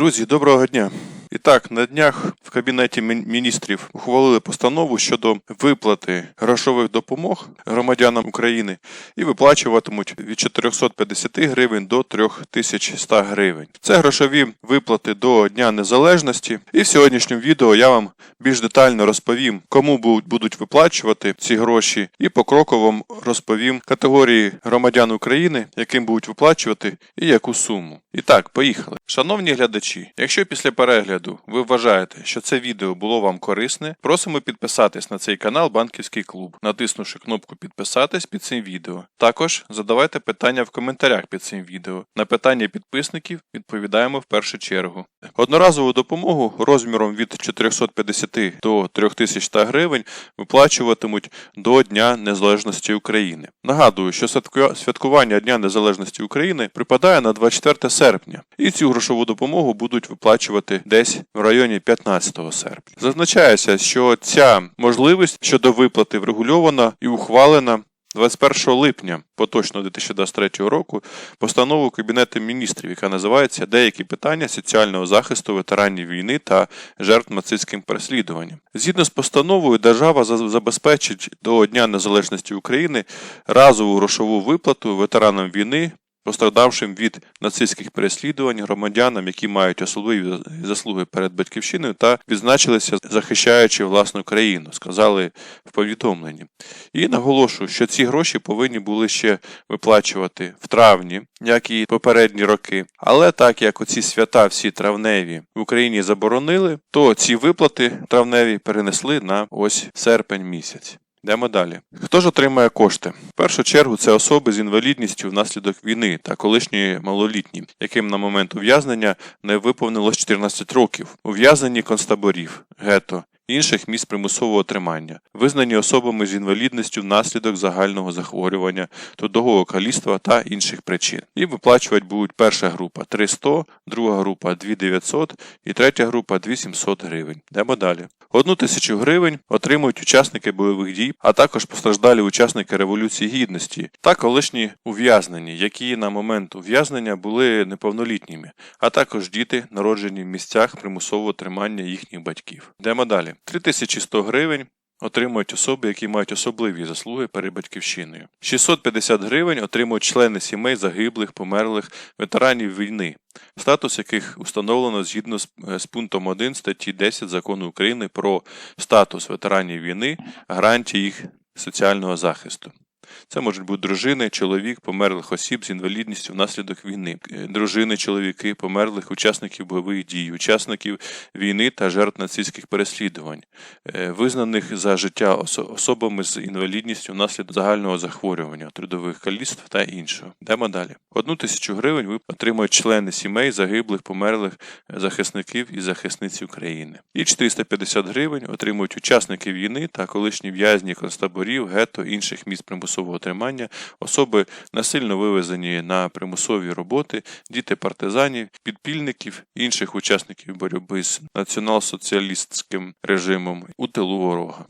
Друзі, доброго дня. І так, на днях Кабінеті міністрів ухвалили постанову щодо виплати грошових допомог громадянам України і виплачуватимуть від 450 гривень до 3100 гривень. Це грошові виплати до Дня Незалежності. І в сьогоднішньому відео я вам більш детально розповім, кому будуть виплачувати ці гроші, і покроково розповім категорії громадян України, яким будуть виплачувати і яку суму. І так, поїхали. Шановні глядачі, якщо після перегляду ви вважаєте, що це відео було вам корисне, просимо підписатись на цей канал Банківський клуб, натиснувши кнопку підписатись під цим відео. Також задавайте питання в коментарях під цим відео. На питання підписників відповідаємо в першу чергу. Одноразову допомогу розміром від 450 до 3100 гривень виплачуватимуть до Дня Незалежності України. Нагадую, що святку- святкування Дня Незалежності України припадає на 24 серпня, і цю грошову допомогу будуть виплачувати десь в районі 15 серпня. Зазначається, що ця можливість щодо виплати врегульована і ухвалена 21 липня поточного 2023 року постановою Кабінету міністрів, яка називається Деякі питання соціального захисту ветеранів війни та жертв нацистським переслідуванням. Згідно з постановою, держава забезпечить до Дня Незалежності України разову грошову виплату ветеранам війни. Пострадавшим від нацистських переслідувань громадянам, які мають особливі заслуги перед батьківщиною та відзначилися захищаючи власну країну, сказали в повідомленні. І наголошую, що ці гроші повинні були ще виплачувати в травні, як і попередні роки. Але так як оці свята всі травневі в Україні заборонили, то ці виплати травневі перенесли на ось серпень місяць. Йдемо далі. Хто ж отримає кошти? В першу чергу це особи з інвалідністю внаслідок війни та колишні малолітні, яким на момент ув'язнення не виповнилось 14 років, ув'язнені концтаборів, гето, інших місць примусового тримання, визнані особами з інвалідністю внаслідок загального захворювання, трудового каліцтва та інших причин. І виплачувати будуть перша група 300, друга група 2900 і третя група 2700 гривень. Йдемо далі. Одну тисячу гривень отримують учасники бойових дій, а також постраждалі учасники Революції Гідності та колишні ув'язнені, які на момент ув'язнення були неповнолітніми, а також діти, народжені в місцях примусового тримання їхніх батьків. Йдемо далі. 3100 гривень отримують особи, які мають особливі заслуги перед батьківщиною. 650 гривень отримують члени сімей загиблих, померлих ветеранів війни, статус яких установлено згідно з, е, пунктом 1 статті 10 закону України про статус ветеранів війни, гарантії їх соціального захисту. Це можуть бути дружини, чоловік, померлих осіб з інвалідністю внаслідок війни, е, дружини, чоловіки, померлих учасників бойових дій, учасників війни та жертв нацистських переслідувань, е, визнаних за життя особами з інвалідністю внаслідок загального захворювання, трудових каліцтв та іншого. Йдемо далі. Одну тисячу гривень ви отримують члени сімей загиблих, померлих е, захисників і захисниць України. І 450 гривень отримують учасники війни та колишні в'язні концтаборів, гетто, інших місць примусового тримання, особи насильно вивезені на примусові роботи, діти партизанів, підпільників, інших учасників боротьби з націонал-соціалістським режимом у тилу ворога.